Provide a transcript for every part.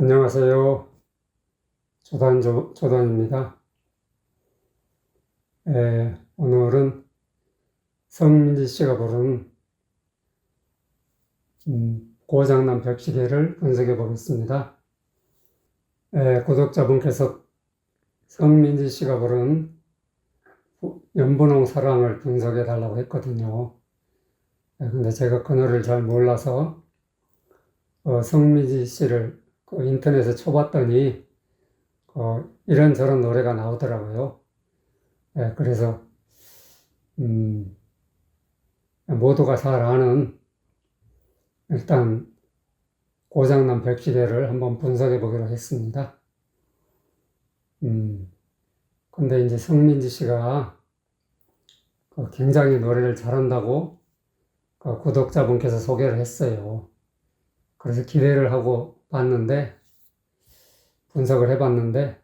안녕하세요. 조단, 조, 조단입니다. 에, 오늘은 성민지 씨가 부른 음, 고장난 벽시계를 분석해 보겠습니다. 에, 구독자분께서 성민지 씨가 부른 연분홍 사랑을 분석해 달라고 했거든요. 에, 근데 제가 그 노래를 잘 몰라서 어, 성민지 씨를 그 인터넷에 쳐봤더니 어, 이런저런 노래가 나오더라고요. 예, 그래서 음, 모두가 잘 아는 일단 고장난 백시대를 한번 분석해 보기로 했습니다. 음, 근데 이제 성민지 씨가 그 굉장히 노래를 잘한다고 그 구독자분께서 소개를 했어요. 그래서 기대를 하고 봤는데, 분석을 해봤는데,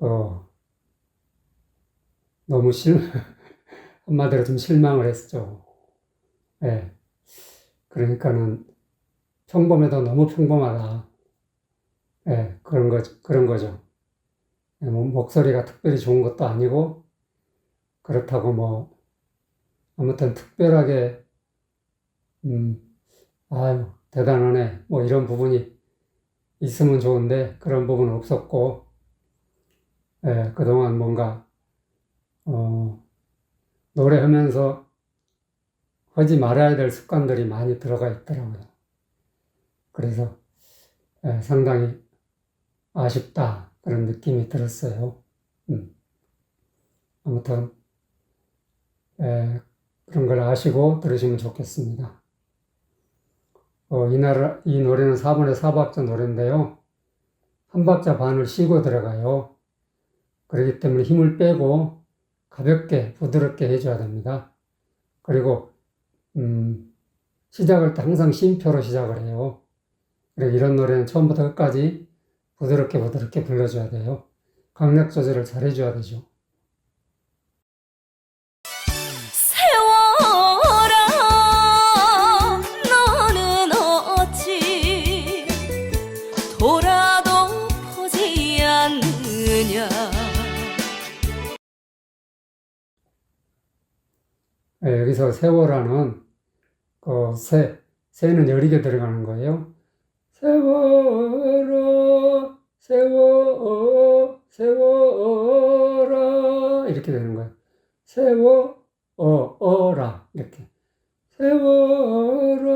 어, 너무 실, 한마디로 좀 실망을 했죠. 예. 그러니까는 평범해도 너무 평범하다. 예, 그런 거, 그런 거죠. 예, 뭐 목소리가 특별히 좋은 것도 아니고, 그렇다고 뭐, 아무튼 특별하게, 음, 아유, 대단하네. 뭐 이런 부분이 있으면 좋은데 그런 부분은 없었고, 예, 그동안 뭔가, 어, 노래하면서 하지 말아야 될 습관들이 많이 들어가 있더라고요. 그래서 예, 상당히 아쉽다. 그런 느낌이 들었어요. 음. 아무튼, 예, 그런 걸 아시고 들으시면 좋겠습니다. 어, 이, 나라, 이 노래는 4분의 4박자 노래인데요. 한 박자 반을 쉬고 들어가요. 그렇기 때문에 힘을 빼고 가볍게, 부드럽게 해줘야 됩니다. 그리고, 음, 시작을 때 항상 쉼표로 시작을 해요. 그리고 이런 노래는 처음부터 끝까지 부드럽게 부드럽게 불러줘야 돼요. 강약 조절을 잘 해줘야 되죠. 예, 여기서 세워라는 그 세, 세는 여러 개 들어가는 거예요. 세워라, 세워, 세워라 이렇게 되는 거예요. 세워, 어, 어라 이렇게. 세워라,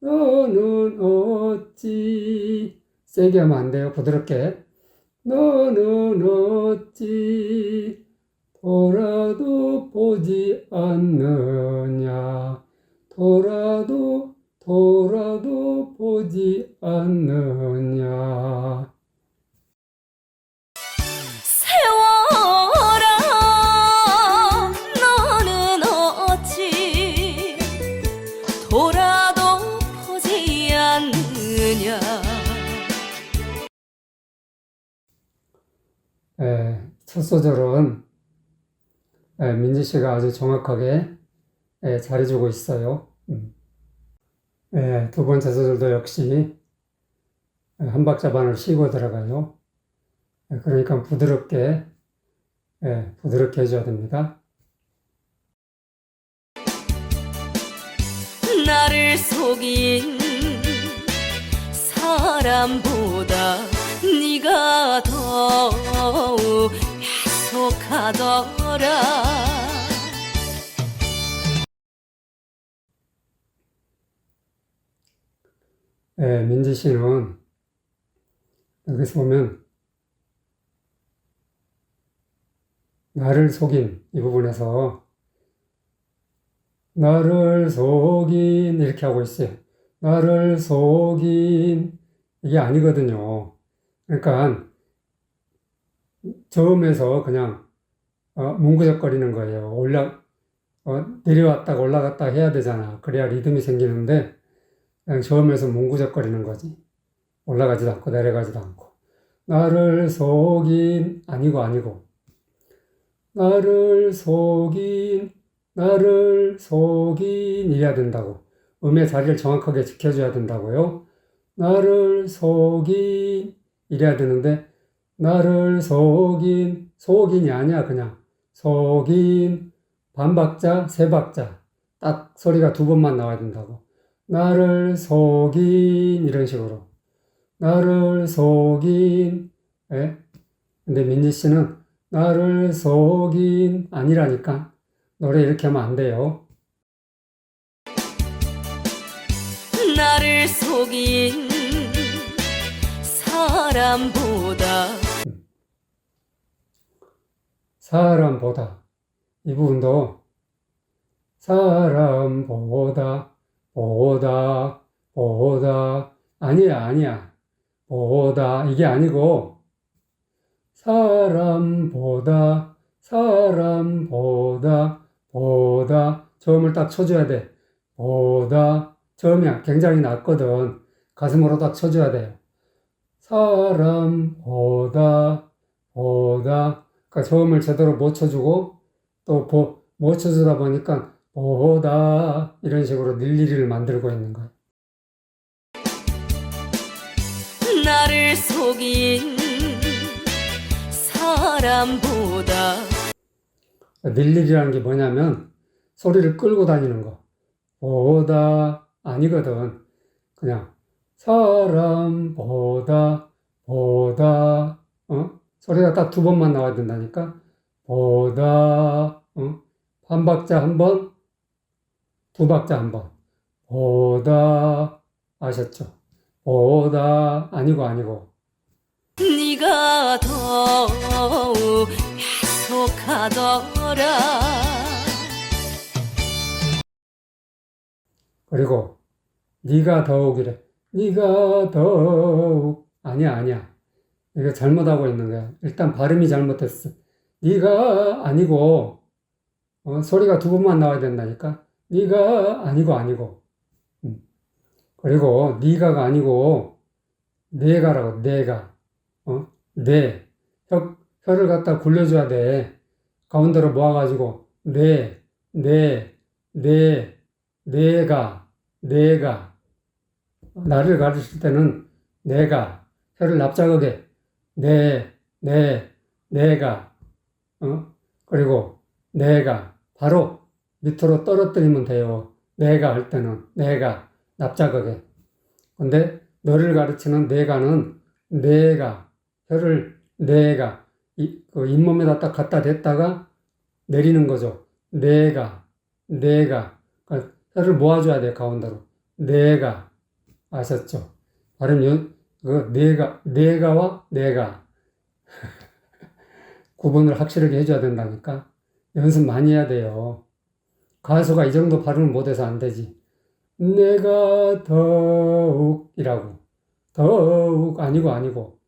너는 어찌 세게 하면 안 돼요. 부드럽게. 너는 어찌 돌아도 보지 않느냐? 돌아도 돌아도 보지 않느냐? 세워라 너는 어찌 돌아도 보지 않느냐? 에, 첫 소절은 에, 민지 씨가 아주 정확하게 에, 잘해주고 있어요. 음. 에, 두 번째 소절도 역시 에, 한 박자 반을 쉬고 들어가요. 에, 그러니까 부드럽게 에, 부드럽게 해줘야 됩니다. 나를 속인 사람보다 네가 더 욱 야속하더라 에, 민지 씨는 여기서 보면 나를 속인 이 부분에서 나를 속인 이렇게 하고 있어요. 나를 속인 이게 아니거든요. 그러니까 저음에서 그냥 어, 뭉구적거리는 거예요. 올라 어, 내려왔다가 올라갔다 해야 되잖아. 그래야 리듬이 생기는데 그냥 저음에서 뭉구적거리는 거지. 올라가지도 않고 내려가지도 않고. 나를 속인 아니고 아니고 나를 속인 나를 속인 이래야 된다고. 음의 자리를 정확하게 지켜줘야 된다고요. 나를 속인 이래야 되는데 나를 속인 속인이 아니야 그냥. 속인 반박자 세박자. 딱 소리가 두 번만 나와야 된다고. 나를 속인 이런 식으로. 나를 속인 예? 근데 민지 씨는 나를 속인 아니라니까. 노래 이렇게 하면 안 돼요. 나를 속인 사람보다 사람보다. 이 부분도 사람보다 보다 보다. 아니야 아니야. 보다. 이게 아니고 사람보다 사람보다 보다. 저음을 딱 쳐줘야 돼. 보다. 저음이 굉장히 낮거든. 가슴으로 딱 쳐줘야 돼요. 사람보다 보다 그러니까 저음을 제대로 못 쳐주고 또못 쳐주다 보니까 보다 이런 식으로 닐리리를 만들고 있는 거예요. 나를 속인 사람보다 닐리리라는 게 뭐냐면 소리를 끌고 다니는 거. 보다 아니거든. 그냥 사람보다 보다 어? 소리가 딱 두 번만 나와야 된다니까. 보다 어? 한 박자 한 번, 두 박자 한 번. 보다 아셨죠? 보다 아니고 아니고 네가 더욱 약속하더라 그리고 네가 더욱이래. 네가 더욱 아니야 아니야. 이거 잘못하고 있는 거야. 일단 발음이 잘못했어. 네가 아니고 어, 소리가 두 번만 나와야 된다니까. 네가 아니고 아니고. 음. 그리고 네가가 아니고 내가라고 내가. 어? 내. 혀, 혀를 갖다 굴려줘야 돼. 가운데로 모아가지고 내, 내, 내, 내가, 내가. 나를 가르칠 때는 내가, 혀를 납작하게, 내, 내, 내가, 어? 그리고 내가, 바로 밑으로 떨어뜨리면 돼요. 내가 할 때는, 내가, 납작하게. 근데 너를 가르치는 내가는 내가, 혀를 내가, 이, 그 잇몸에다 딱 갖다 댔다가 내리는 거죠. 내가, 내가. 그러니까 혀를 모아줘야 돼, 가운데로. 내가. 아셨죠? 발음 연, 그, 내가, 내가와 내가. 구분을 확실하게 해줘야 된다니까. 연습 많이 해야 돼요. 가수가 이 정도 발음을 못해서 안 되지. 내가 더욱이라고. 더욱 아니고 아니고.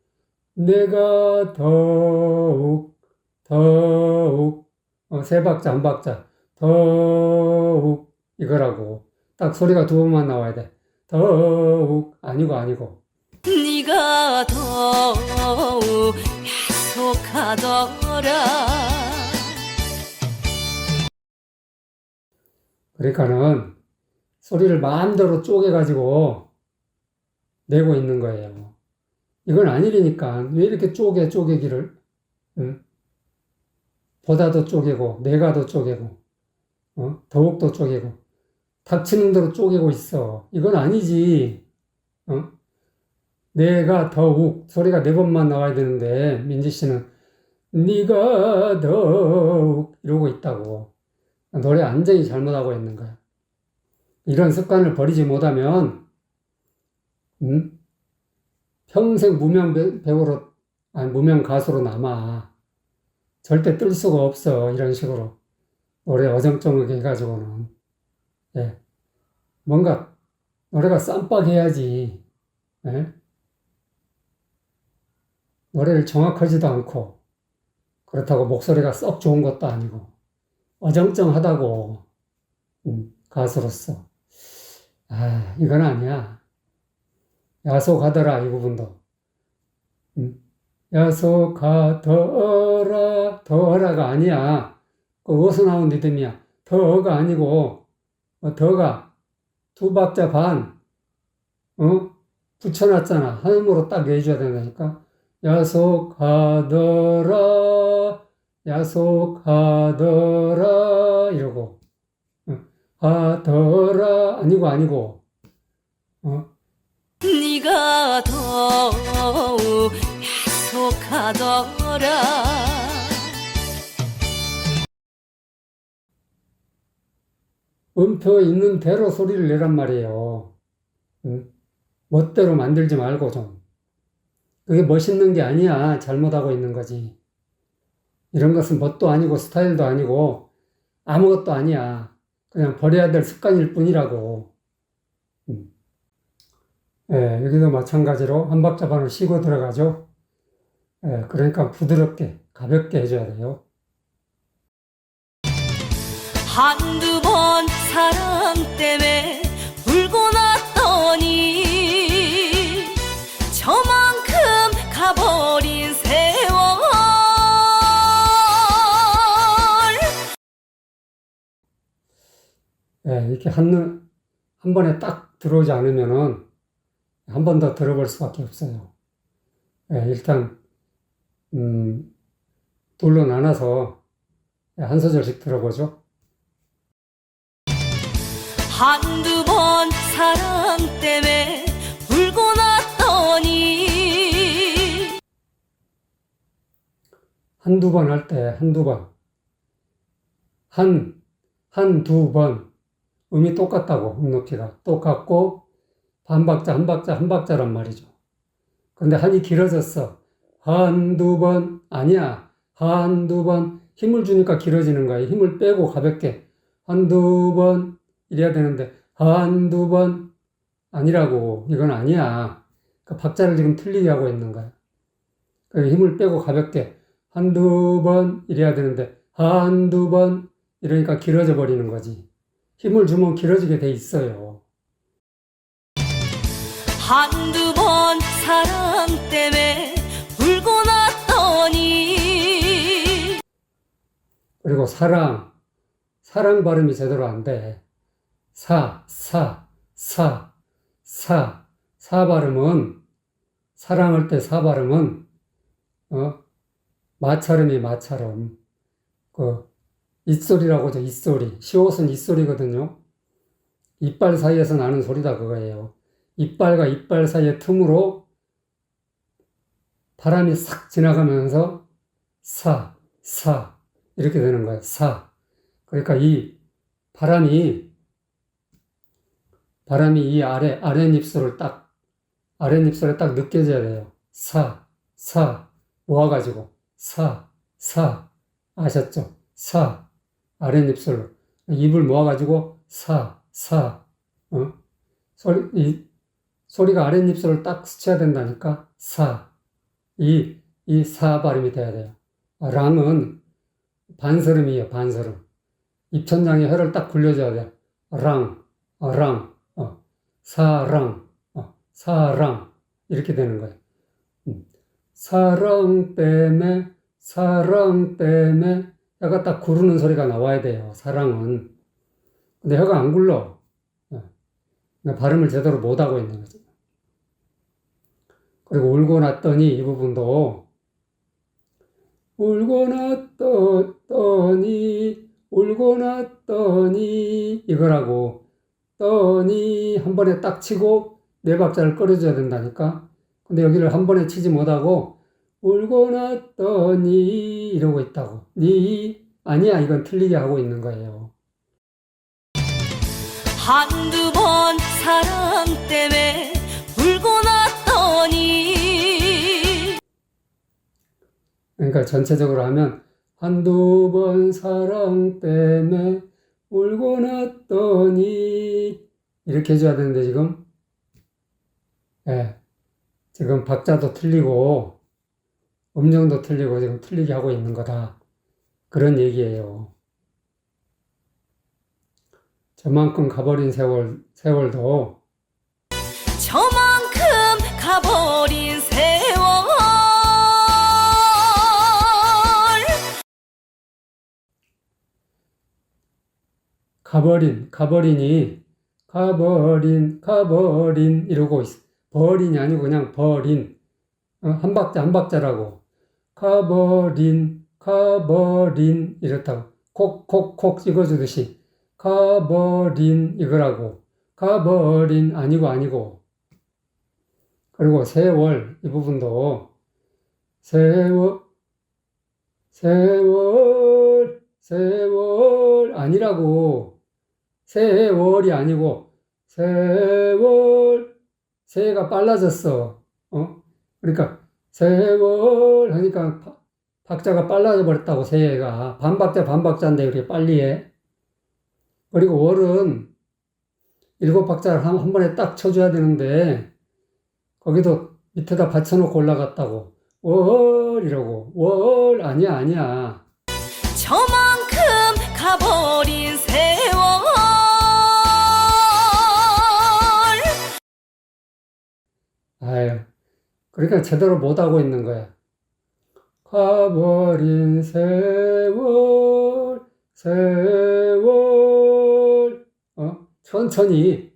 내가 더욱, 더욱, 어, 세 박자, 한 박자. 더욱 이거라고. 딱 소리가 두 번만 나와야 돼. 더욱 아니고 아니고. 네가 더욱 약속하더라 그러니까는 소리를 마음대로 쪼개가지고 내고 있는 거예요. 이건 아니니까 왜 이렇게 쪼개 쪼개기를 응? 보다도 쪼개고 내가도 쪼개고 어? 더욱도 쪼개고 닥치는 대로 쪼개고 있어. 이건 아니지. 어? 내가 더욱 소리가 네 번만 나와야 되는데 민지 씨는 네가 더욱 이러고 있다고. 노래 완전히 잘못하고 있는 거야. 이런 습관을 버리지 못하면, 음? 평생 무명 배- 배우로, 아니, 무명 가수로 남아. 절대 뜰 수가 없어. 이런 식으로. 노래 어정쩡하게 해가지고는. 예. 뭔가, 노래가 쌈박해야지. 예? 노래를 정확하지도 않고, 그렇다고 목소리가 썩 좋은 것도 아니고, 어정쩡하다고, 음, 가수로서. 아, 이건 아니야. 야속하더라, 이 부분도. 음, 야속하더라, 더라가 아니야. 그 어디서 나온 리듬이야. 더가 아니고, 어, 더가 두 박자 반, 어? 붙여놨잖아. 한음으로 딱 내줘야 된다니까. 야속하더라, 야속하더라, 이러고. 어, 하더라, 아니고, 아니고. 어, 네가 더욱 야속하더라 음표 있는 대로 소리를 내란 말이에요. 응? 멋대로 만들지 말고 좀. 그게 멋있는 게 아니야. 잘못하고 있는 거지. 이런 것은 멋도 아니고 스타일도 아니고 아무것도 아니야. 그냥 버려야 될 습관일 뿐이라고. 음. 예, 여기도 마찬가지로 한 박자 반을 쉬고 들어가죠. 예, 그러니까 부드럽게, 가볍게 해줘야 돼요. 한두 번 사랑 때문에 예, 이렇게 한, 한 번에 딱 들어오지 않으면은 한 번 더 들어볼 수밖에 없어요. 예, 일단, 음, 둘로 나눠서 예, 한 소절씩 들어보죠. 한두 번 사랑 때문에 울고 났더니 한두 번 할 때 한두 번. 한, 한두 번. 음이 똑같다고, 음 높이가. 똑같고, 반 박자, 한 박자, 한 박자란 말이죠. 근데 한이 길어졌어. 한두 번, 아니야. 한두 번. 힘을 주니까 길어지는 거야. 힘을 빼고 가볍게. 한두 번, 이래야 되는데, 한두 번, 아니라고. 이건 아니야. 그 박자를 지금 틀리게 하고 있는 거야. 그 힘을 빼고 가볍게. 한두 번 이래야 되는데 한두 번 이러니까 길어져 버리는 거지. 힘을 주면 길어지게 돼 있어요. 한두 번 사랑 때문에 울고 났더니 그리고 사랑, 사랑 발음이 제대로 안 돼. 사, 사, 사, 사, 사 발음은 사랑할 때 사 발음은 어 마찰음이 마찰음. 그 입소리라고 하죠. 입소리. 시옷은 입소리거든요. 이빨 사이에서 나는 소리다 그거예요. 이빨과 이빨 사이의 틈으로 바람이 싹 지나가면서 사, 사 이렇게 되는 거예요. 사. 그러니까 이 바람이 바람이 이 아래 아랫입술을 딱 아랫입술에 딱 느껴져야 돼요. 사, 사 모아가지고 사, 사 아셨죠? 사 아랫입술로 입을 모아가지고 사, 사 어? 소리 이 소리가 아랫입술을 딱 스쳐야 된다니까 사 이 이 사 발음이 돼야 돼요. 아, 랑은 반설음이에요. 반설음. 입천장에 혀를 딱 굴려줘야 돼요. 랑, 어, 랑, 어, 사랑, 어, 사랑 이렇게 되는 거예요. 음. 사랑 때문에 사랑 때문에 혀가 딱 구르는 소리가 나와야 돼요. 사랑은. 근데 혀가 안 굴러. 어. 그러니까 발음을 제대로 못하고 있는 거죠. 그리고 울고 났더니 이 부분도 울고 났더니 울고 났더니 이거라고 떠니 한 번에 딱 치고 네 박자를 끌어줘야 된다니까. 근데 여기를 한 번에 치지 못하고 울고 났더니 이러고 있다고. 니 아니야 이건 틀리게 하고 있는 거예요. 한두 번 사랑 때문에 울고 났더니 그러니까 전체적으로 하면 한두 번 사랑 때문에 울고 났더니 이렇게 해줘야 되는데 지금 예 지금 박자도 틀리고 음정도 틀리고 지금 틀리게 하고 있는 거다 그런 얘기예요. 저만큼 가버린 세월 세월도 저만큼 가버린 세월 가버린, 가버린이, 가버린, 가버린, 이러고 있, 버린이 아니고 그냥 버린. 어, 한 박자 한 박자라고. 가버린, 가버린 이렇다고. 콕콕콕 찍어주듯이. 가버린 이거라고. 가버린 아니고 아니고. 그리고 세월 이 부분도 세월 세월 세월 아니라고. 세월이 아니고 세월 새가 빨라졌어. 어? 그러니까 세월 하니까 바- 박자가 빨라져 버렸다고 새가. 반박자 반박자인데 이렇게 빨리 해. 그리고 월은 일곱 박자를 한, 한 번에 딱 쳐줘야 되는데 거기도 밑에다 받쳐놓고 올라갔다고. 월 이러고. 월 아니야 아니야. 저만 그러니까 제대로 못하고 있는 거야. 가버린 세월 세월. 어? 천천히.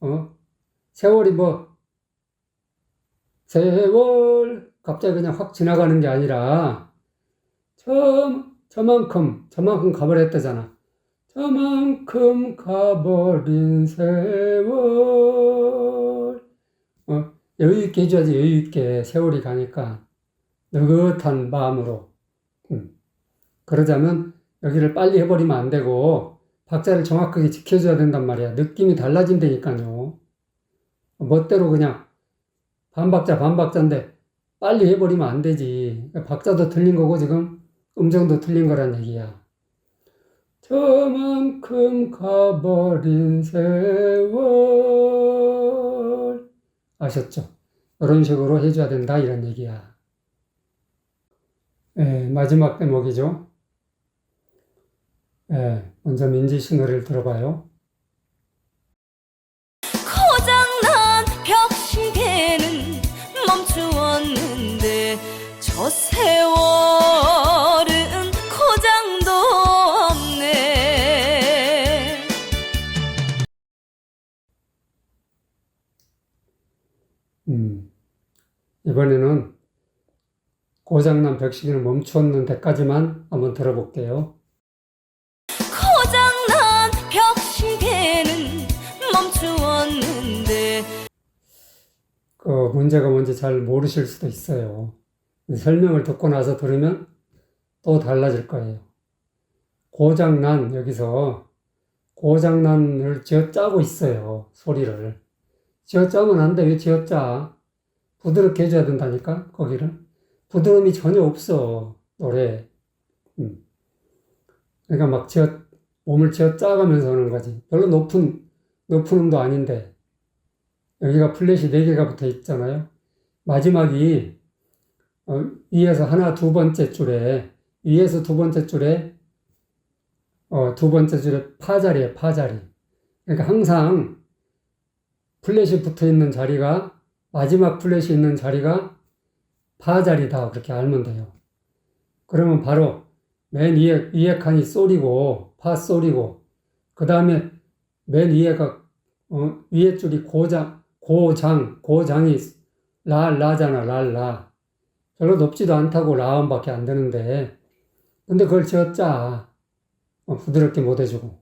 어? 세월이 뭐? 세월. 갑자기 그냥 확 지나가는 게 아니라 저 저만큼 저만큼 가버렸다잖아. 저만큼 가버린 세월. 어 여유 있게 해줘야지 여유 있게 세월이 가니까 느긋한 마음으로. 음. 그러자면 여기를 빨리 해버리면 안 되고 박자를 정확하게 지켜줘야 된단 말이야. 느낌이 달라진다니까요. 멋대로 그냥 반박자 반박자인데 빨리 해버리면 안 되지. 박자도 틀린 거고 지금 음정도 틀린 거란 얘기야. 저만큼 가버린 세월 아셨죠? 이런 식으로 해줘야 된다 이런 얘기야. 예, 마지막 대목이죠. 예, 먼저 민지 노래를 들어봐요 이번에는 고장난 벽시계를 멈추었는 데까지만 한번 들어볼게요. 고장난 벽시계는 멈추었는데 그 문제가 뭔지 잘 모르실 수도 있어요. 설명을 듣고 나서 들으면 또 달라질 거예요. 고장난 여기서 고장난을 쥐어짜고 있어요. 소리를. 쥐어짜면 안 돼. 왜 쥐어짜? 부드럽게 해줘야 된다니까 거기를. 부드러움이 전혀 없어. 노래. 음. 그러니까 막 쥐어 몸을 쥐어짜가면서 하는 거지. 별로 높은 높은 음도 아닌데. 여기가 플랫이 4개가 붙어 있잖아요. 마지막이 어, 위에서 하나 두 번째 줄에 위에서 두 번째 줄에 어, 두 번째 줄에 파자리에 파자리. 그러니까 항상 플랫이 붙어 있는 자리가 마지막 플랫이 있는 자리가 파 자리다. 그렇게 알면 돼요. 그러면 바로 맨 위에 위에 칸이 솔이고 파 솔이고 그 다음에 맨 위에가 어, 위에 줄이 고장 고장 고장이 라 라잖아. 랄라. 별로 높지도 않다고 라음밖에 안 되는데. 근데 그걸 지어짜 어, 부드럽게 못 해주고.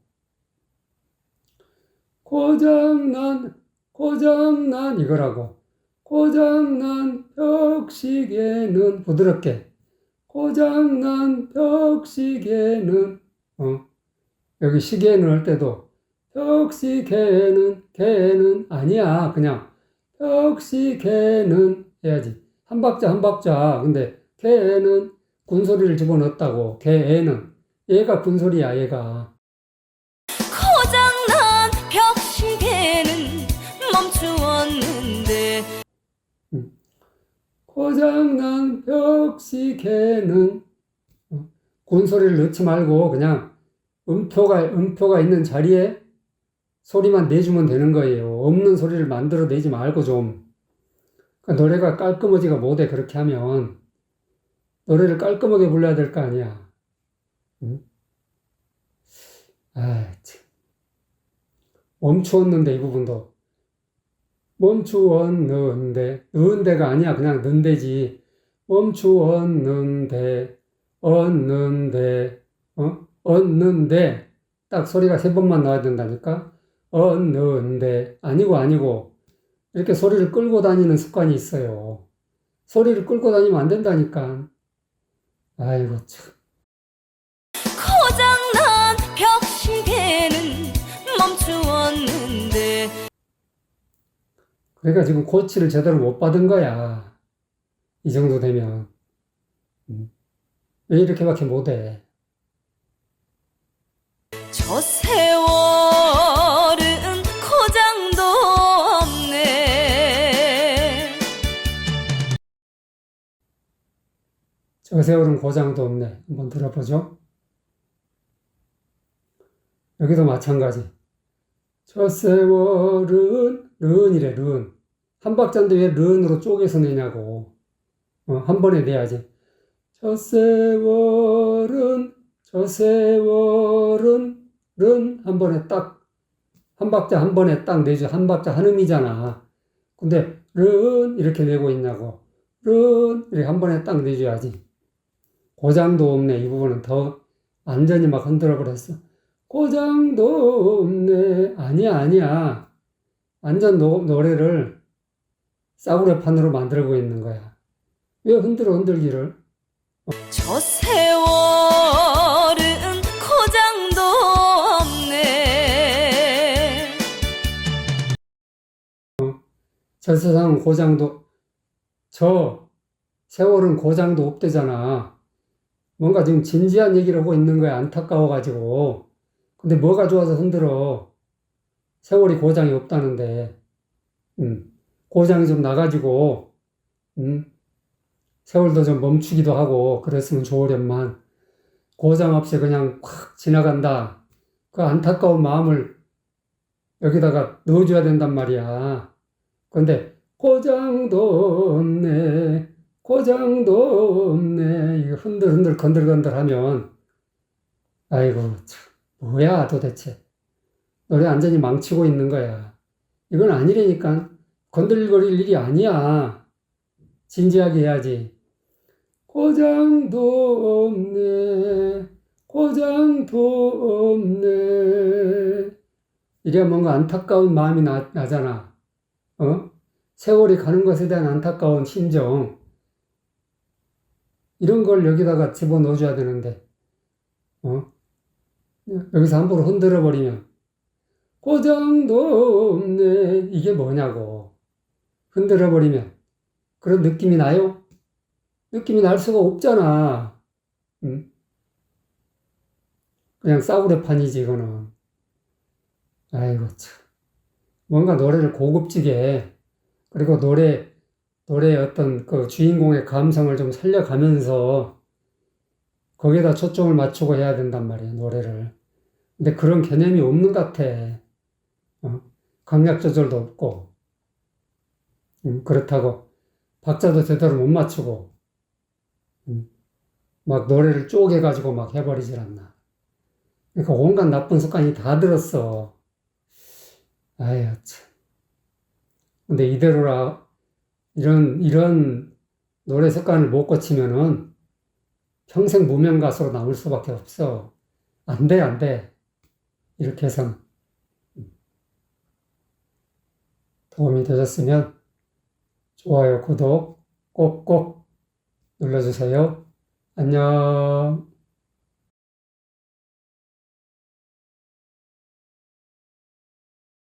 고장난 고장난 이거라고 고장난 벽시계는 부드럽게. 고장난 벽시계는 어? 여기 시계는 할 때도 벽시계는 개는 아니야 그냥. 벽시계는 해야지. 한 박자 한 박자. 근데 개는 군소리를 집어넣었다고. 개는. 얘가 군소리야 얘가 고장난 벽시계는 어, 군소리를 넣지 말고 그냥 음표가 음표가 있는 자리에 소리만 내주면 되는 거예요. 없는 소리를 만들어 내지 말고 좀 그러니까 노래가 깔끔하지가 못해 그렇게 하면 노래를 깔끔하게 불러야 될 거 아니야. 응? 아, 참. 멈추었는데 이 부분도 멈추었는데, 는데가 아니야. 그냥 는데지. 멈추었는데, 얻는데, 어? 얻는데, 딱 소리가 세 번만 나와야 된다니까? 얻는데, 아니고, 아니고, 이렇게 소리를 끌고 다니는 습관이 있어요. 소리를 끌고 다니면 안 된다니까. 아이고, 참. 고장난 벽시계는 그러니까 지금 코치를 제대로 못 받은 거야. 이 정도 되면. 음. 왜 이렇게밖에 못해? 저 세월은 고장도 없네 저 세월은 고장도 없네. 한번 들어보죠. 여기도 마찬가지. 저 세월은 른이래, 른. 한 박자인데 왜 른으로 쪼개서 내냐고. 어, 한 번에 내야지. 저 세월은, 저 세월은, 른. 한 번에 딱, 한 박자 한 번에 딱 내줘. 한 박자 한 음이잖아. 근데, 른, 이렇게 내고 있냐고. 른, 이렇게 한 번에 딱 내줘야지. 고장도 없네. 이 부분은 더 완전히 막 흔들어 버렸어. 고장도 없네. 아니야, 아니야. 완전 노, 노래를 싸구려판으로 만들고 있는 거야. 왜 흔들어, 흔들기를? 저 세월은 고장도 없네 저 세상은 고장도, 저 세월은 고장도 없대잖아. 뭔가 지금 진지한 얘기를 하고 있는 거야. 안타까워가지고. 근데 뭐가 좋아서 흔들어? 세월이 고장이 없다는데. 음, 고장이 좀 나가지고, 음, 세월도 좀 멈추기도 하고, 그랬으면 좋으련만, 고장 없이 그냥 확 지나간다. 그 안타까운 마음을 여기다가 넣어줘야 된단 말이야. 근데, 고장도 없네, 고장도 없네, 흔들흔들 건들건들 하면, 아이고, 참, 뭐야, 도대체. 노래 완전히 망치고 있는 거야. 이건 아니라니까. 건들거릴 일이 아니야. 진지하게 해야지. 고장도 없네. 고장도 없네. 이래야 뭔가 안타까운 마음이 나, 나잖아. 어? 세월이 가는 것에 대한 안타까운 심정. 이런 걸 여기다가 집어넣어줘야 되는데, 어? 여기서 함부로 흔들어 버리면, 고장도 없네. 이게 뭐냐고. 흔들어 버리면. 그런 느낌이 나요? 느낌이 날 수가 없잖아. 응? 그냥 싸구려 판이지, 이거는. 아이고, 참. 뭔가 노래를 고급지게, 그리고 노래, 노래의 어떤 그 주인공의 감성을 좀 살려가면서, 거기에다 초점을 맞추고 해야 된단 말이야, 노래를. 근데 그런 개념이 없는 것 같아. 어? 강약 조절도 없고, 음, 그렇다고 박자도 제대로 못 맞추고, 음, 막 노래를 쪼개가지고 막 해버리질 않나. 그러니까 온갖 나쁜 습관이 다 들었어. 아유, 참. 근데 이대로라, 이런, 이런 노래 습관을 못 고치면은 평생 무명 가수로 남을 수밖에 없어. 안 돼, 안 돼. 이렇게 해서 도움이 되셨으면 좋아요, 구독 꼭꼭 눌러주세요. 안녕.